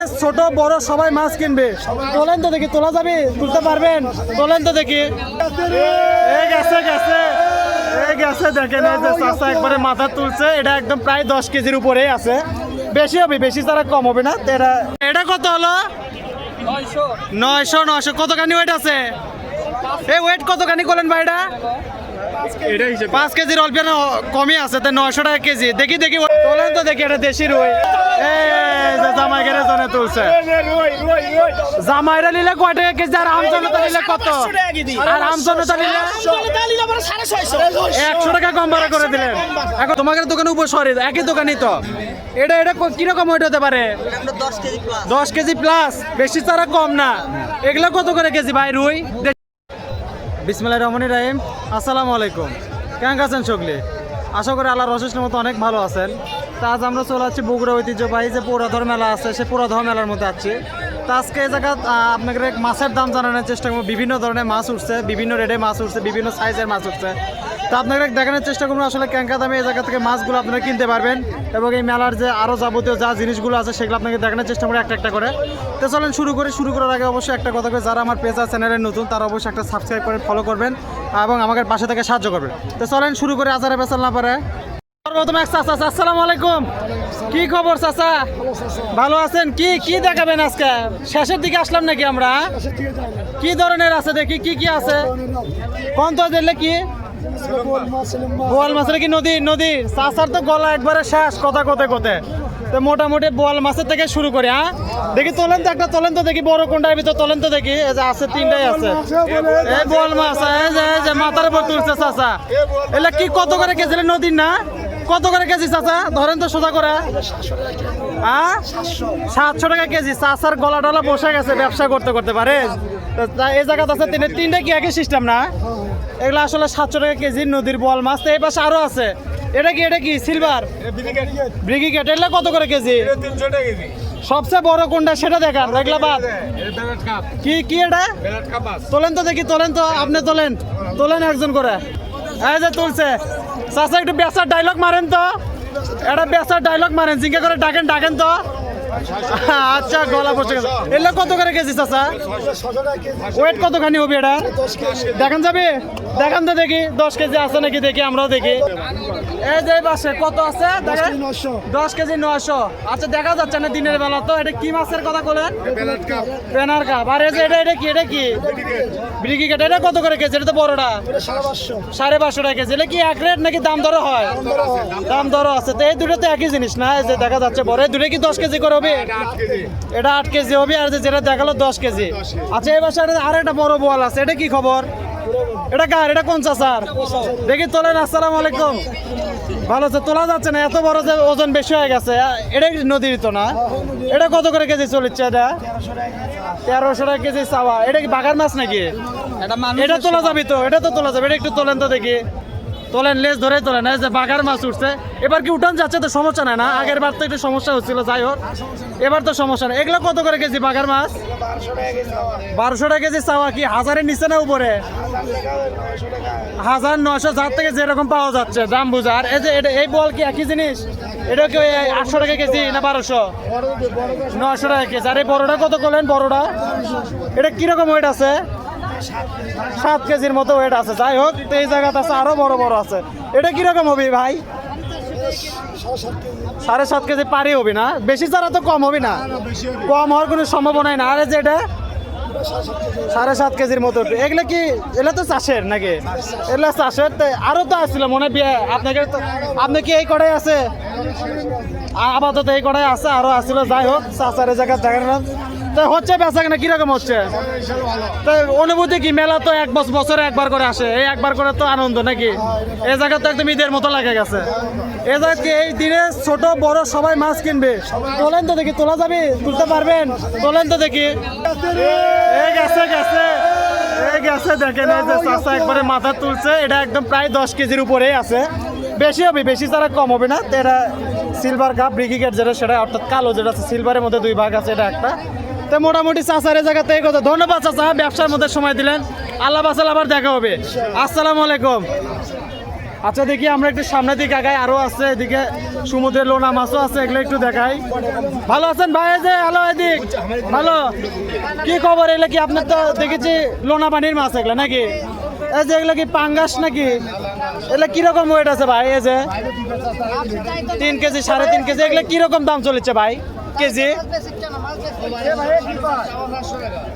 ছোট বড় সবাই মাছ কিনবে। তোলেন তো দেখি তোলা যাবে তুলতে পারবেন? তোলেন তো দেখি। গেছে গেছে। দেখেন যে চাষা একবারে মাথা তুলছে। এটা একদম প্রায় দশ কেজির উপরেই আছে। বেশি হবে বেশি ছাড়া কম হবে না। এটা এটা কত হলো? নয়শো। নয়শো কতখানি ওয়েট আছে? এই ওয়েট কতখানি করলেন ভাই এটা পাঁচ কেজির অল্প কমই আছে তো নয়শো টাকা কেজি। দেখি দেখি তোলেন তো দেখি এটা দেশি রুই। জামাই গেলে জনে তুলছে। জামাইরা নিলে কয় টাকা কেজি আর আমজনতা নিলে কত? আর আমজনতা নিলে একশো টাকা কম ভাড়া করে দিলেন। এখন তোমাদের দোকানে উপর সরি একই দোকানই তো। এটা এটা ক- কীরকম ওয়েট হতে পারে? দশ কেজি প্লাস বেশি ছাড়া কম না। এগুলো কত করে কেজি ভাই রুই? বিসমিল্লাহ রহমান রাহিম। আসসালামু আলাইকুম। কেমন আছেন সকলে? আশা করি আল্লাহর অশেষের মতো অনেক ভালো আছেন। তা আজ আমরা চলে যাচ্ছি বগুড়া ঐতিহ্যবাহী যে পুরাধর মেলা আছে সে পুরাধর মেলার মধ্যে আছি তা আজকে এই জায়গা আপনাকে মাছের দাম জানানোর চেষ্টা করব। বিভিন্ন ধরনের মাছ উঠছে, বিভিন্ন রেটে মাছ উঠছে, বিভিন্ন সাইজের মাছ উঠছে। তা আপনাদের দেখানোর চেষ্টা করব আসলে ক্যাঙ্কা দামে এই জায়গা থেকে মাছগুলো আপনারা কিনতে পারবেন এবং এই মেলার যে আরও যাবতীয় যা জিনিসগুলো আছে সেগুলো আপনাকে দেখানোর চেষ্টা করি একটা একটা করে। তো চলেন শুরু করে। শুরু করার আগে অবশ্যই একটা কথা করে যারা আমার পেজ চ্যানেলে নতুন, তারা অবশ্যই একটা সাবস্ক্রাইব করে ফলো করবেন এবং আমাকে পাশে থেকে সাহায্য করবেন। তো চলেন শুরু করে আজারে বেসাল না পারে। সর্বপ্রথম এক চাচা আসসালামু আলাইকুম। কি খবর চাচা? ভালো আছেন? কি কি দেখাবেন আজকে? শেষের দিকে আসলাম নাকি আমরা কি ধরনের আছে দেখি, কি কি আছে? কোন তো কি? বোয়াল মাছের কি নদী? নদী। চাচার তো গলা একবারে শেষ কথা কোতে কোতে তো মোটামুটি বোয়াল মাছের থেকে শুরু করি হ্যাঁ? দেখি তোলেন তো একটা, তোলেন তো দেখি বড় কোনটার ভিতর, তোলেন তো দেখি। আছে, তিনটাই আছে। বোয়াল মাছ যে মাথার উপর তুলছে চাচা এগুলা কি কত করে রে নদীর না? কত করে কেজি চাচা ধরেন তো সোজা করে। হ্যাঁ? সাতশো টাকা কেজি। চাচার গলা টলা বসে গেছে ব্যবসা করতে করতে, পারে? এই জায়গাতে আছে, তিনটে কি একই সিস্টেম না? এগুলো আসলে সাতশো টাকা কেজি নদীর বল মাছ। তো এই পাশে আরও আছে। এটা কি এটা কি সিলভার? ব্রিগিকেট এগুলো কত করে কেজি? সবচেয়ে বড় কোনটা সেটা দেখান এগুলা বাদ। কি কি এটা? তোলেন তো দেখি তোলেন তো আপনি তোলেন। তোলেন একজন করে। এই যে তুলছে। চাচা একটু বেচার ডায়লগ মারেন তো। এটা বেচার ডায়লগ মারেন জিঙ্কা করে ডাকেন ডাকেন তো। আচ্ছা গলা বসে গেছে। এগুলো কত করে কেজি চাচা? ওয়েট কতখানি হবে এটা? দেখান যাবে? দেখান তো দেখি দশ কেজি আছে নাকি দেখি আমরাও দেখি। এই যে বাসে কত আছে? দেখেন দশ কেজি নয়শো। আচ্ছা দেখা যাচ্ছে না দিনের বেলা। তো এটা কি মাছের কথা বলেন? পেনার কাপ। আর এই যে এটা এটা কি? এটা কি? ব্রিগিকেট এটা কত করে কেজি? এটা তো বড়টা। সাড়ে পাঁচশো। টাকা কেজি। এটা কি এক রেট নাকি দাম দরও হয়? দাম দরও আছে। তো এই দুটো তো একই জিনিস না? এই যে দেখা যাচ্ছে বড়। এই দুটো কি দশ কেজি করে হবে? এটা আট কেজি। হবে আর যেটা দেখাল দশ কেজি। আচ্ছা এই বাসায় আর একটা বড় বল আছে এটা কি খবর? এটা কার? এটা কোন চাচার দেখি তোলেন আসসালামু আলাইকুম। ভালো আছে তোলা যাচ্ছে না এত বড় যে ওজন বেশি হয়ে গেছে। এটা কি নদীর তো না? এটা কত করে কেজি চলেছে এটা? তেরোশো টাকা কেজি চাওয়া। এটা কি বাগার মাছ নাকি? এটা তোলা যাবে তো এটা তো তোলা যাবে এটা একটু তোলেন তো দেখি। তোলেন, লেজ ধরে তোলেন, এই যে বাঘার মাছ উঠছে। এবার কি উঠান যাচ্ছে তো সমস্যা নাই না? আগের বার তো একটু সমস্যা হচ্ছিল, যাই হোক। এবার তো সমস্যা নেই। এগুলো কত করে কেজি বাঘার মাছ? বারোশো টাকা কেজি চাওয়া কি? হাজারের নিচে না উপরে? হাজার নয়শো, যার থেকে যেরকম পাওয়া যাচ্ছে, দাম বুঝার এই যে এটা- এই বল কি একই জিনিস? এটা কি আটশো টাকা কেজি না বারোশো? নয়শো টাকা কেজি। আর এই বড়োটা কত করলেন বড়োটা? এটা কীরকম ওয়েট আছে? সাত কেজির মতো ওয়েট আছে। যাই হোক, তো এই জায়গাতে আছে, আরও বড় বড় আছে। এটা কীরকম হবি ভাই? সাড়ে সাত কেজি পারি হবে না? বেশি ছাড়া তো কম হবে না? কম হওয়ার কোনো সম্ভাবনাই না আরে যে এটা, সাড়ে সাত কেজির মতো। এগুলো কি, এগুলো তো চাষের নাকি? এগুলো চাষের, তো আরও তো আসছিল মনে বিয়ে আপনাকে আপনি কি এই কড়াই আছে? আপাতত এই কড়াই আছে, আরও আসছিল। যাই হোক, চাষার জায়গা দেখালাম তো হচ্ছে বেচা কেনা কীরকম হচ্ছে? তো অনুভূতি কি? মেলা তো এক বছর একবার করে আসে। এই একবার করে তো আনন্দ নাকি? এই জায়গা তো একদম ঈদের মতো লাগে গেছে। এই জায়গাকে এই দিনে ছোট, বড় সবাই মাছ কিনবে? তোলেন তো দেখি, তোলা যাবে? তুলতে পারবেন? তোলেন তো দেখি। গেছে গেছে। গেছে, দেখেন এই যে চাষা একবারে মাথা তুলছে। এটা একদম প্রায় দশ কেজির উপরেই আছে। বেশি হবে, বেশি ছাড়া কম হবে না। এটা সিলভার কাপ ব্রিগিকেট যেটা, সেটা অর্থাৎ কালো যেটা আছে সিলভারের মধ্যে দুই ভাগ আছে, এটা একটা। তো মোটামুটি চাচার এই জায়গাতে এই কথা। ধন্যবাদ চাচা, ব্যবসার মধ্যে সময় দিলেন। আল্লাহ বাসাল আবার দেখা হবে। আসসালামু আলাইকুম। আচ্ছা দেখি আমরা একটু সামনের দিকে আগাই। আরও আছে এদিকে সমুদ্রের লোনা মাছও আছে, এগুলো একটু দেখাই। ভালো আছেন ভাই? যে, হ্যালো, এদিক। ভালো। কি খবর? এগুলো কি আপনার তো দেখেছি লোনা পানির মাছ এগুলো নাকি? এই যে, এগুলো কি পাঙ্গাস নাকি? এগুলো কীরকম ওয়েট আছে ভাই? এই যে, তিন কেজি, সাড়ে তিন কেজি, এগুলো কীরকম দাম চলেছে ভাই? কেজি?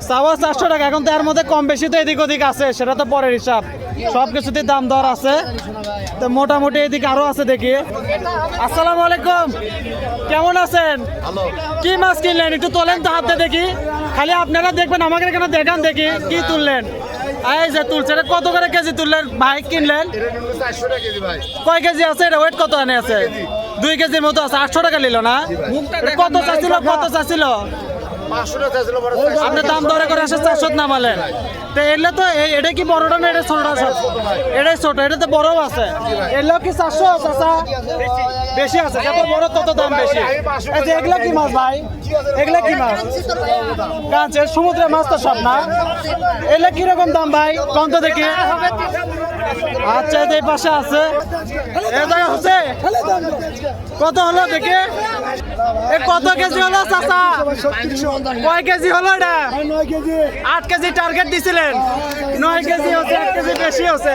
চাওয়া চারশো টাকা, এখন তো এর মধ্যে কম বেশি তো এদিক ওদিক আছে, সেটা তো পরের হিসাব। সব কিছুতে দাম দর আছে। তো মোটামুটি এদিক আরও আছে দেখি। আসসালামু আলাইকুম। কেমন আছেন? কি মাছ কিনলেন? একটু তোলেন তো হাতে দেখি। খালি আপনারা দেখবেন, আমাকে এখানে দেখান দেখি, কি তুললেন? এই যে তুলছে, এটা কত করে কেজি তুললেন? ভাই, কিনলেন? কয় কেজি আছে এটা? ওয়েট কত আনে আছে? দুই কেজির মতো আছে, আটশো টাকা নিল না? কত চাচ্ছিল? কত চাচ্ছিল? আপনি দাম দরে করে আসে চারশো নামালেন। তো এলে তো এটা কি বড়টা না এটা ছোটটা এটাই ছোট এটা তো বড়ও আছে। এলেও কি চারশো চাচা? বেশি আছে যত বড় তত দাম বেশি। এগুলা কি মাছ ভাই? এগুলা কি মাছ? কাঁচের সমুদ্রের মাছ তো সব না। এলে কীরকম দাম ভাই? কম তো দেখি। আচ্ছা এই পাশে আছে। এ জায়গা হচ্ছে? কত হলো দেখে? এ কত কেজি হলো চাচা? কয় কেজি হলো এটা? আট কেজি টার্গেট দিছিলেন। নয় কেজি হচ্ছে এক কেজি বেশি হচ্ছে।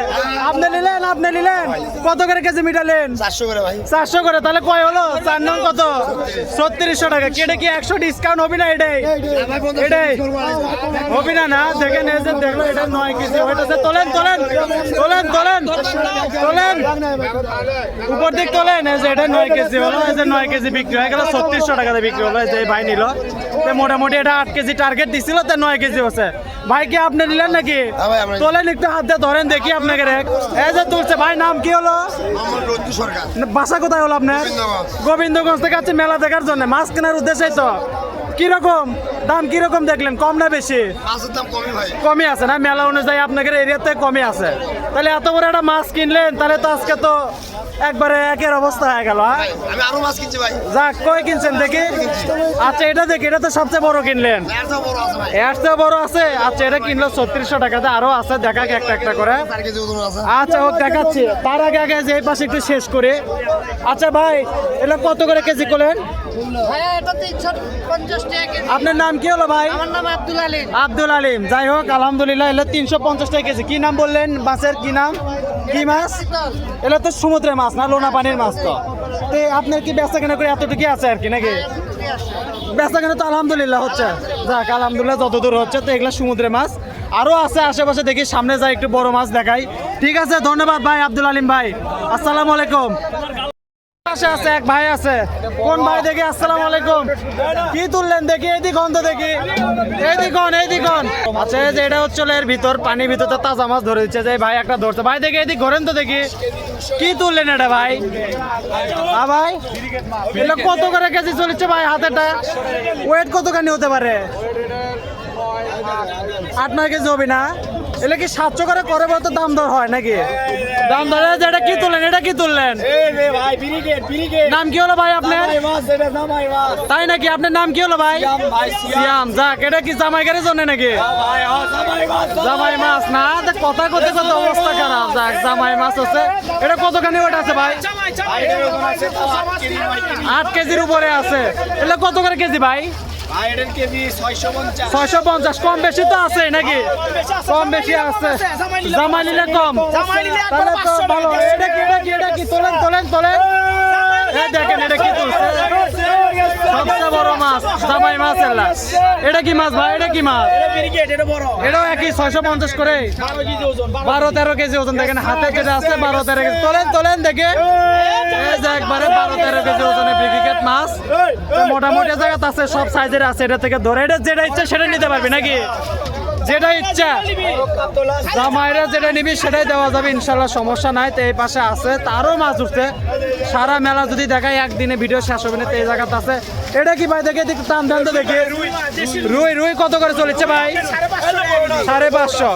আপনি নিলেন আপনি নিলেন। কত করে কেজি মিটালেন? চারশো করে ভাই। চারশো করে তাহলে কয় হলো? চার নং কত? ছত্রিশশো টাকা। কেটে কি একশো ডিসকাউন্ট হবে না এটাই? এটাই? হবে না না? দেখেন এই যে দেখল এটা নয় কেজি হইতেছে তোলেন তোলেন তোলেন তোলেন তোলেন। উপর দিক তোলেন। এই যে এটা নয় কেজি হলো এই যে নয় কেজি বিক্রি হয়ে গেল ছত্রিশশো টাকাতে বিক্রি হলো। এই যে ভাই নিল। তো মোটামুটি এটা আট কেজি টার্গেট দিছিল তো নয় কেজি হচ্ছে। ভাই কি আপনি নিলেন নাকি? হ্যাঁ তোলেন একটু হাত দিয়ে ধরেন দেখি আপনাকে। এই যে তুলছে ভাই নাম কি হলো? বাসা কোথায় হলো আপনার? গোবিন্দগঞ্জ। থেকে আছে মেলা দেখার জন্য। মাছ কেনার উদ্দেশ্যেই তো। কীরকম? দাম কীরকম দেখলেন? কম না বেশি? কমই কমই আছে না? মেলা অনুযায়ী আপনাদের এরিয়াতে কমই আছে। তাহলে এত বড় একটা মাছ কিনলেন তাহলে তো আজকে তো একবারে একের অবস্থা হয়ে গেল হ্যাঁ? আমি আরও মাছ কিনছি ভাই। যাক কয় কিনছেন দেখি? আচ্ছা এটা দেখি এটা তো সবচেয়ে বড় কিনলেন। এর বড় আছে চেয়ে বড় আছে? আচ্ছা এটা কিনলো ছত্রিশশো টাকাতে আরও আছে দেখা একটা একটা করে। আচ্ছা হোক দেখাচ্ছি। তার আগে আগে যে এই পাশে একটু শেষ করে। আচ্ছা ভাই এটা কত করে কেজি করলেন। আপনার নাম কি হলো ভাই? আমার নাম আব্দুল আলী আব্দুল আলিম। যাই হোক আলহামদুলিল্লাহ এলো তিনশো পঞ্চাশ টাকা কেজি। কি নাম বললেন? মাছের কি নাম? কি মাছ? এটা তো সমুদ্রের মাছ না, লোনা পানির মাছ তো। তো আপনার কি ব্যবসা কেনা করে এতটুকু আছে আর কি নাকি? ব্যবসা কেনা তো আলহামদুলিল্লাহ হচ্ছে। যাক, আলহামদুলিল্লাহ যতদূর হচ্ছে, তো এগুলো সমুদ্রের মাছ। আরও আছে আশেপাশে দেখি, সামনে যাই একটু বড় মাছ দেখাই। ঠিক আছে, ধন্যবাদ ভাই, আব্দুল আলিম ভাই। আসসালামু আলাইকুম। পাশে আছে, এক ভাই আছে। কোন ভাই দেখি? আসসালামু আলাইকুম। কি তুললেন? দেখি হন তো দেখি। এদিক হন এদিক হন আচ্ছা এই যে এটা হচ্ছে এর ভিতর, পানির ভিতরে তাজা মাছ ধরে দিচ্ছে, যে ভাই একটা ধরছে। ভাই দেখি এদিক ঘোরেন তো দেখি। কি তুললেন এটা, ভাই? ভাই? এটা কত করে কেজি চলেছে ভাই হাতেটা ওয়েট কতখানি হতে পারে? আট, নয় কেজি হবে না? এলে কি সাতশো করে করে বলতে দাম দর হয় নাকি? দাম দর এটা কি তুললেন এটা কি তুললেন? নাম কি হলো ভাই আপনার? তাই নাকি? আপনার নাম কি হলো ভাই? সিয়াম যাক এটা কি জামাই গাড়ির জন্য নাকি? জামাই মাছ না কথা করতে কত অবস্থা খারাপ। যাক জামাই মাছ আছে। এটা কতখানি ওটা আছে ভাই? আট কেজির উপরে আছে। এটা কত করে কেজি ভাই? ছয়শো পঞ্চাশ। কম বেশি তো আছে নাকি? কম বেশি আছে জামা নিলে কম তাহলে তো ভালো। এটা কি এটা কি এটা কি? তোলেন তোলেন তোলেন। দেখেন এটা কি সবচেয়ে বড় মাছ এটা কি মাছ ভাই? এটা কি মাছ? এটাও একই ছয়শো পঞ্চাশ করে। বারো তেরো কেজি ওজন দেখেন হাতে যেটা আছে বারো তেরো কেজি। তোলেন তোলেন দেখে। একবারে বারো তেরো কেজি ওজনের ব্রিগেড মাছ। মোটামুটি জায়গাতে আছে সব সাইজের আছে এটা থেকে ধরে। এটা যেটা ইচ্ছে সেটা নিতে পারবি নাকি? যেটা ইচ্ছা। জামাইরা যেটা নিবি সেটাই দেওয়া যাবে, ইনশাল্লাহ সমস্যা নাই। তো এই পাশে আছে, তারও মাছ উঠছে। সারা মেলা যদি দেখাই একদিনে ভিডিও শেষ হবে না, তো এই জায়গাতে আছে। এটা কি ভাই, দেখে টান টান তো রুই রুই কত করে চলেছে ভাই? সাড়ে পাঁচশো।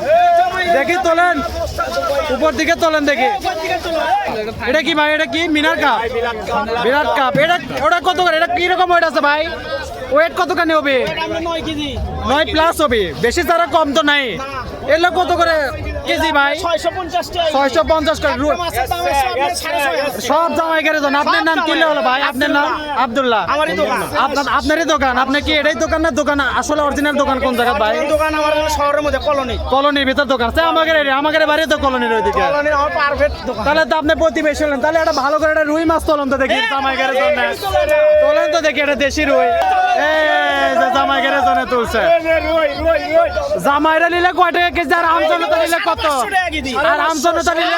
দেখি তোলেন। উপর দিকে তোলেন দেখি। এটা কি ভাই, এটা কি? মিনার কাপ? বিরাট কাপ। এটা, ওটা কত করে? এটা কি রকম ওয়েট আছে ভাই? ওয়েট কতখানি হবে? নয় প্লাস হবে। বেশি তারা কম তো নাই। এগুলো কত করে? কেজি ভাই? ছয়শো পঞ্চাশ। সব জামাই গেরে জন আপনার নাম কি হলো ভাই? আপনার নাম? আব্দুল্লাহ। আমারই দোকান। আপনার আপনারই দোকান? আপনি কি এটাই দোকান না দোকান আসলে অরিজিনাল দোকান কোন জায়গা ভাই? দোকান আমার শহরের মধ্যে কলোনি। কলোনির ভিতর দোকান। সে আমাদের আমাদের বাড়ি তো কলোনির ওইদিকে। পারফেক্ট দোকান। তাহলে তো আপনি প্রতিবেশী হলেন। তাহলে এটা ভালো করে একটা রুই মাছ তোলেন তো দেখি জামাই গেরে জন্য। তোলেন তো দেখি এটা দেশি রুই। এই যে জামাই গেরে জন্য তুলছে। জামাইরা নিলে কয় টাকা কেজি আর আমজনতা নিলে কত আর আমজনতা নিলে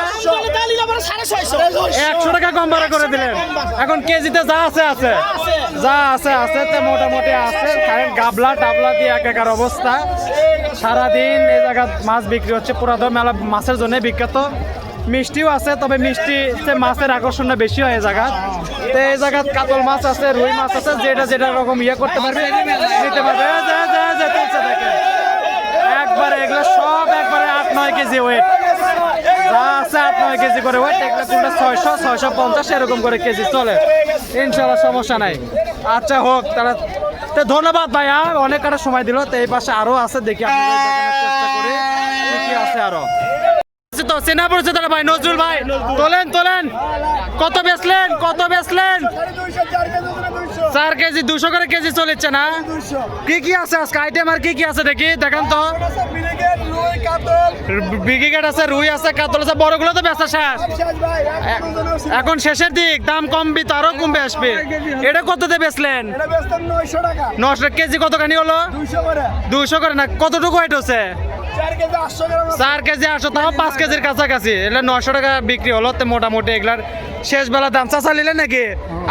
একশো টাকা কম ভাড়া করে দিলেন এখন কেজিতে যা আছে আছে যা আছে আছে তে মোটামুটি আছে গাবলা টাবলা দিয়ে একাকার অবস্থা সারাদিন এই জায়গা মাছ বিক্রি হচ্ছে পুরাতন মেলা মাছের জন্য বিখ্যাত মিষ্টিও আছে তবে মিষ্টি মাছের আকর্ষণটা বেশি হয় এই জায়গা তো এই জায়গাত কাতল মাছ আছে রুই মাছ আছে যেটা যেটা রকম ইয়ে করতে পারবে নিতে পারবে একবারে এগুলো সব একবারে নয় কেজি ওয়েট কেজি করে ওয়েট এগুলো ছয়শো ছয়শো পঞ্চাশ এরকম করে কেজি চলে। ইনশাল্লাহ সমস্যা নাই। আচ্ছা হোক, তাহলে তো ধন্যবাদ ভাইয়া, অনেক কটা সময় দিল, তো এই পাশে আরও আছে, দেখি চেষ্টা কি আছে আরও। চেনা ভাই? নজরুল ভাই তোলেন। কত বেচলেন কত বেচলেন? চার কেজি দুশো করে কেজি চলেছে না? কি কি আছে আজকে? আইটেম আর কি কি আছে দেখি? দেখান তো। বিগিগেট আছে রুই আছে কাতল আছে বড়গুলো তো বেচা শেষ। এখন শেষের দিক দাম কমবি তো আরও কমবে আসবে। এটা কততে বেচলেন? নশো কেজি কতখানি হলো? দুশো করে। না কতটুকু ওয়েট হচ্ছে? চার কেজি আটশো তাও পাঁচ কেজির কাছাকাছি। এগুলো নশো টাকা বিক্রি হলো তো মোটামুটি এগুলার শেষ বেলা দাম চাচা নিলেন নাকি?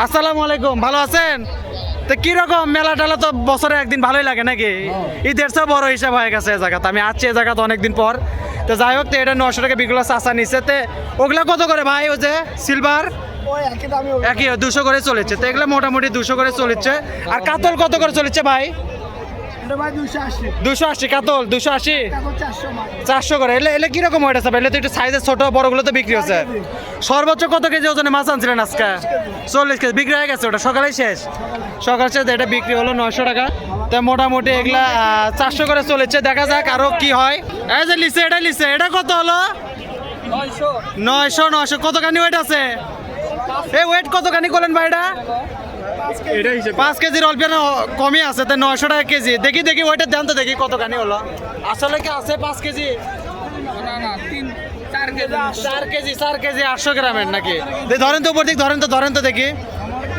আসসালামু আলাইকুম ভালো আছেন? তো কীরকম মেলা টেলা তো বছরে একদিন ভালোই লাগে নাকি? ঈদের চেয়ে বড় হিসাব হয়ে গেছে এ জায়গাতে। আমি আসছি এ জায়গাতে অনেকদিন পর। তো যাই হোক তো এটা নশো টাকা হলো চাচা নিচ্ছে তো ওগুলা কত করে ভাই ওই যে সিলভার একই দুশো করে চলেছে। তো এগুলো মোটামুটি দুশো করে চলেছে। আর কাতল কত করে চলেছে ভাই? দুশো আশি। কাতল দুশো আশি? চারশো করে। এলে এলে কীরকম ওয়েট আছে এলে তো একটু সাইজের ছোট বড়গুলো তো বিক্রি হচ্ছে। সর্বোচ্চ কত কেজি ওজনে মাছ আনছিলেন আজকে? চল্লিশ কেজি। বিক্রি হয়ে গেছে ওটা? সকালেই শেষ? সকাল শেষ। এটা বিক্রি হলো নয়শো টাকা। তো মোটামুটি এগুলা চারশো করে চলেছে। দেখা যাক আরও কি হয়। এই যে লিসে এটা লিসে এটা কত হলো? নয়শো। নয়শো কতখানি ওয়েট আছে? এই ওয়েট কতখানি করলেন ভাই এটা পাঁচ কেজির অল্প না কমই আছে তো নয়শো টাকা কেজি। দেখি দেখি ওইটা দেন তো দেখি কতখানি হলো। আসলে কি আছে পাঁচ কেজি? চার কেজি। চার কেজি আটশো গ্রামের নাকি? ধরেন তো উপর দিক ধরেন তো ধরেন তো দেখি।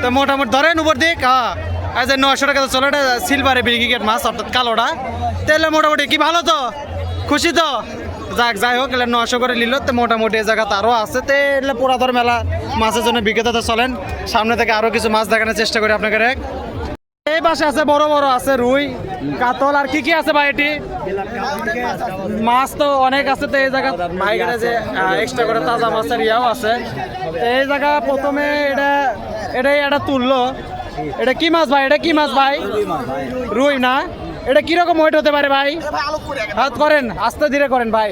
তো মোটামুটি ধরেন উপর দিক হ্যাঁ। এই যে নয়শো টাকা তো চলো এটা সিলভারে ব্রিগেড মাছ অর্থাৎ কালোটা। তাহলে মোটামুটি কি ভালো তো? খুশি তো? যাক, যাই হোক, এলে নশো করে নিল। তো মোটামুটি এই জায়গাতে আরও আছে। তো এলে পুরাতন মেলা মাছের জন্য বিক্রেতাতে চলেন। সামনে থেকে আরও কিছু মাছ দেখানোর চেষ্টা করি আপনাকে এক এই পাশে আছে বড় বড়, আছে রুই, কাতল, আর কি কি আছে ভাই এটি? মাছ তো অনেক আছে তো এই জায়গা। যে এক্সট্রা করে তাজা মাছের ইয়াও আছে। এই জায়গা প্রথমে এটা, এটাই, এটা তুললো। এটা কি মাছ ভাই? এটা কি মাছ ভাই? রুই না? এটা কীরকম ওয়েট হতে পারে ভাই? হাত করেন আস্তে ধীরে করেন ভাই।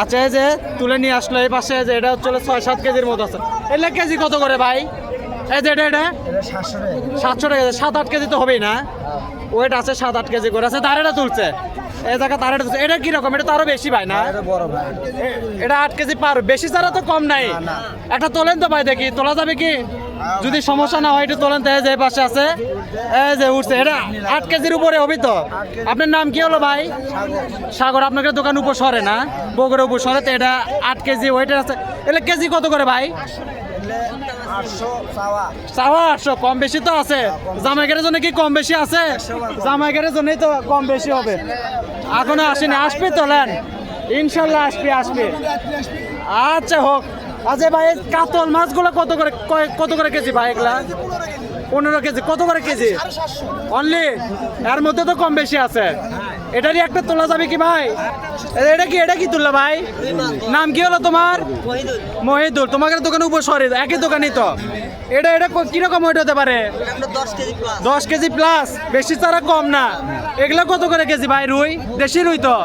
আচ্ছা এই যে তুলে নিয়ে আসলো এই পাশে যে এটা হচ্ছে ছয় সাত কেজির মতো আছে। এলে কেজি কত করে ভাই? এই যে এটা এটা? সাতশো টাকা সাত আট কেজি তো হবেই না? ওয়েট আছে সাত আট কেজি করে। আছে তারেটা তুলছে। এই জায়গা তারেটা তুলছে। এটা কীরকম এটা তো আরও বেশি ভাই না? এটা আট কেজি পার। বেশি ছাড়া তো কম নাই। একটা তোলেন তো ভাই দেখি। তোলা যাবে কি? যদি সমস্যা না হয় একটু তোলেন তো। যে পাশে আছে। এই যে উঠছে। এটা আট কেজির উপরে হবি তো? আপনার নাম কি হলো ভাই? সাগর। আপনাকে দোকান উপর সরে না? বগুড়া উপর সরে তো এটা আট কেজি ওয়েটের আছে। এটা কেজি কত করে ভাই? চাওয়া। আটশো কম বেশি তো আছে। জামাইকারের জন্য কি কম বেশি আছে? জামাইকারের জন্যই তো কম বেশি হবে। এখনও আসেনি আসবে তো লেন? ইনশাল্লাহ আসবে আসবে। আচ্ছা হোক। আচ্ছা ভাই কাতল মাছগুলো কত করে কয়- কত করে কেজি ভাই এগুলা? পনেরো কেজি কত করে কেজি? অনলি? এর মধ্যে তো কম বেশি আছে। এটারই একটা তোলা যাবে কি ভাই? এটা কি এটা কি তুললা ভাই? নাম কি হলো তোমার? মহিদুল। তোমাকে দোকানে উপর সরে একই দোকানই তো। এটা এটা কীরকম ওয়েট হতে পারে? দশ কেজি প্লাস বেশি তারা কম না। এগুলো কত করে কেজি ভাই, রুই? দেশি রুই তো?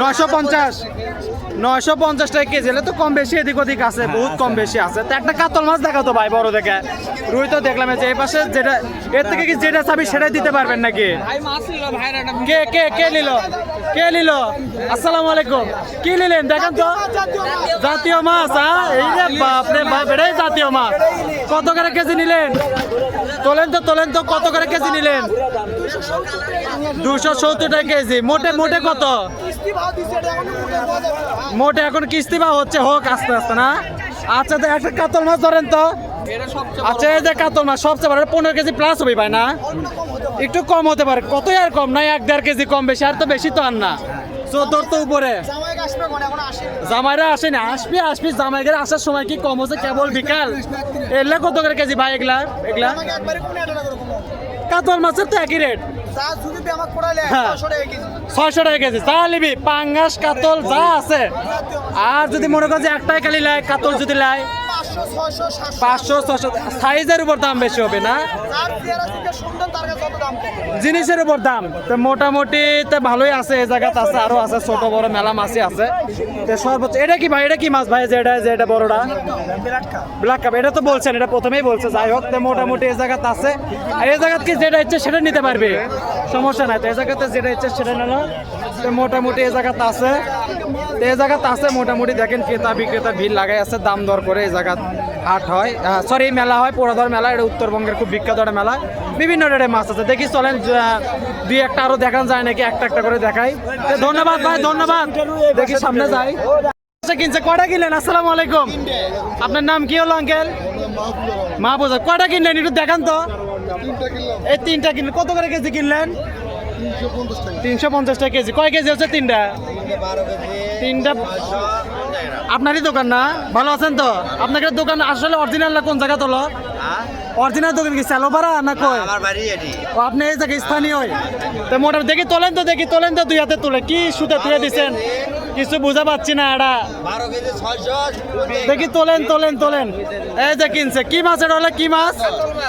নশো পঞ্চাশ। নয়শো পঞ্চাশ টাকা কেজি হলে তো কম বেশি এদিক ওদিক আছে বহুত কম বেশি আছে। তো একটা কাতল মাছ দেখা তো ভাই বড় দেখে। রুই তো দেখলাম যে এই পাশে যেটা এর থেকে কি যেটা চাবি সেটাই দিতে পারবেন নাকি? কে কে কে নিল? কে নিল? আসসালামু আলাইকুম। কি নিলেন? দেখেন তো। জাতীয় মাছ হ্যাঁ? এই রে বাপ রে বাপ, এটাই জাতীয় মাছ। কত করে কেজি নিলেন? তোলেন তো তোলেন তো, কত করে কেজি নিলেন? দুশো সত্তর টাকা কেজি। মোটে মোটে কত? মোটে এখন কিস্তি বা হচ্ছে, হোক, আস্তে আস্তে, না? আচ্ছা তো একটা কাতল মাছ ধরেন তো। আচ্ছা যে কাতল মাছ, সবচেয়ে বড় পনেরো কেজি প্লাস হবে ভাই, না? একটু কম হতে পারে, কতই আর কম নাই এক দেড় কেজি কম বেশি, আর তো বেশি তো আর না। চোদ্দোর তো উপরে। জামাইরা আসেনি আসবি আসবি, জামাইদের আসার সময় কি কম হচ্ছে? কেবল বিকাল। এগুলা কত করে কেজি ভাই এগুলা? এগুলা? কাতল মাছের তো একই রেট হ্যাঁ। ছয়শো টাকা কেজি চা নিবি, পাঙ্গাস, কাতল, যা আছে। আর যদি মনে করেন যে একটাই খালি লাই, কাতল যদি লাই পাঁচশো ছশো সাইজের উপর দাম বেশি হবে না? জিনিসের উপর দাম। তো মোটামুটি তো ভালোই আছে এই জায়গাতে আছে আরও আছে ছোট বড় মেলা মাছই আছে। তো সর্বোচ্চ এটা কি ভাই এটা কি মাছ ভাই যেটা যেটা বড়টা? Black cup. এটা তো বলছেন এটা প্রথমেই বলছে যাই হোক তো মোটামুটি এই জায়গাতে আছে। আর এই জায়গাতে কি যেটা ইচ্ছে সেটা নিতে পারবে? সমস্যা নাই তো এই জায়গাতে যেটা ইচ্ছে সেটা তো মোটামুটি এই জায়গাতে আছে। এই জায়গাতে আছে মোটামুটি দেখেন ক্রেতা বিক্রেতা ভিড় লাগাই আছে দাম দর করে এই জায়গা হাট হয়। সরি মেলা হয় পোড়াধর মেলা এটা উত্তরবঙ্গের খুব বিখ্যাত একটা মেলা। বিভিন্ন রেটের মাছ আছে। দেখি চলেন দুই একটা আরও দেখান যায় নাকি একটা একটা করে দেখাই। ধন্যবাদ ভাই ধন্যবাদ। দেখি সামনে যাই। আচ্ছা, কিনছে কয়টা কিনলেন? আসসালামু আলাইকুম। আপনার নাম কি হলো আঙ্কেল? মাহবুজ কয়টা কিনলেন? একটু দেখান তো। এই তিনটা কিনলেন। কত করে কেজি কিনলেন? তিনশো পঞ্চাশ টাকা। কেজি। কয় কেজি হচ্ছে তিনটা? তিনটা আপনারই দোকান না? ভালো আছেন তো? আপনাদের দোকান আসলে অরিজিনাল না কোন জায়গা তোলো? অরিজিনাল দোকান কি স্যালোপাড়া না কই? আমার বাড়ি এটি। ও আপনি এই জায়গায় স্থানীয় তো মোটর দেখি তোলেন তো দেখি তোলেন তো দুই হাতে তুলে। কি সুতে তুলে দিছেন? কিছু বুঝা পাচ্ছি না এটা দেখি তোলেন তোলেন তোলেন। এই যে কিনছে কি মাছ এটা হলে? কি মাছ?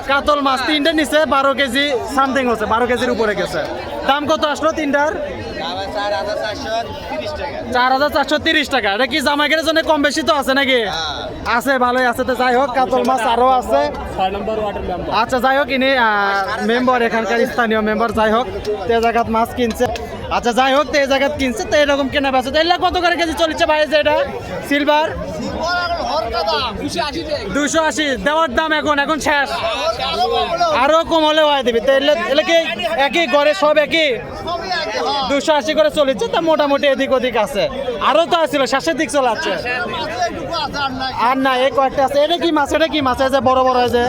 কাতল মাছ। তিনটে নিচে বারো কেজি সামথিং হচ্ছে বারো কেজির উপরে গেছে। দাম কত আসলো তিনটার? চার হাজার চারশো তিরিশ টাকা। এটা কি জামাইকের জন্য কম বেশি তো আছে নাকি? আছে ভালোই আছে তো। যাই হোক কাতল মাছ আরও আছে। আচ্ছা যাই হোক ইনি মেম্বার এখানকার স্থানীয় মেম্বার যাই হোক তে জায়গাত মাছ কিনছে। আচ্ছা যাই হোক তো এই জায়গাত কিনছে তো এরকম কেনা বেচা। তো এগুলা কত করে কেজি চলছে ভাই যে এটা? সিলভার দুশো আশি। দেওয়ার দাম এখন এখন শেষ। আরও কম হলে হয় দিবি। তো এলে কি একই ঘরে সব একই? দুশো আশি করে চলেছে তা মোটামুটি এদিক ওদিক আছে। আরও তো আছিল শেষের দিক চলাচ্ছে। আর না এই কয়েকটা আছে। এটা কি মাছ? এটা কি মাছ? এই যে বড় বড় যে।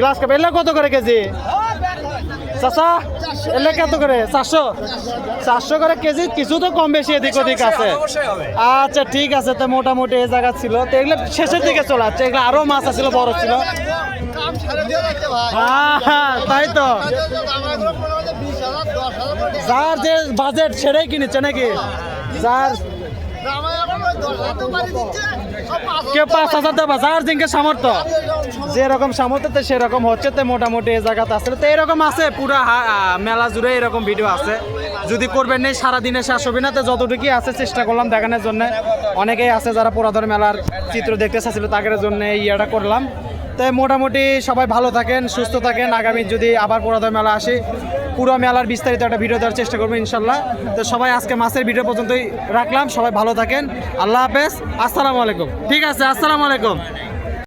Glass cup. এলে কত করে কেজি? চাচা এলে কত করে? চারশো? চারশো করে কেজি কিছু তো কম বেশি এদিক ওদিক আছে। আচ্ছা ঠিক আছে তো মোটামুটি এই জায়গা ছিল। তো এগুলো শেষের দিকে চলে যাচ্ছে এগুলো আরও মাছ আছিল বড় ছিল। হ্যাঁ হ্যাঁ তাই তো। যার যে বাজেট সেটাই কিনেছে নাকি? যার কেউ পাঁচ হাজার দেবা? যার জিনকে সামর্থ্য। যেরকম সামর্থ্য, তো সেরকম হচ্ছে, তো মোটামুটি এই জায়গাতে আসলে তো এরকম আছে, পুরা মেলা জুড়ে এরকম ভিডিও আছে। যদি করবেন নেই, সারাদিনে শেষ হবে না। তো যতটুকুই আছে, চেষ্টা করলাম দেখানোর জন্য। অনেকেই আছে যারা পুরাধর মেলার চিত্র দেখতে চাচ্ছিল, তাদের জন্য ইয়েটা করলাম। তো মোটামুটি সবাই ভালো থাকেন, সুস্থ থাকেন। আগামী যদি আবার পুরাধর মেলা আসি পুরো মেলার বিস্তারিত একটা ভিডিও দেওয়ার চেষ্টা করব ইনশাল্লাহ। তো সবাই আজকে মাছের ভিডিও পর্যন্তই রাখলাম। সবাই ভালো থাকেন। আল্লাহ হাফেজ। আসসালামু আলাইকুম। ঠিক আছে, আসসালামু আলাইকুম।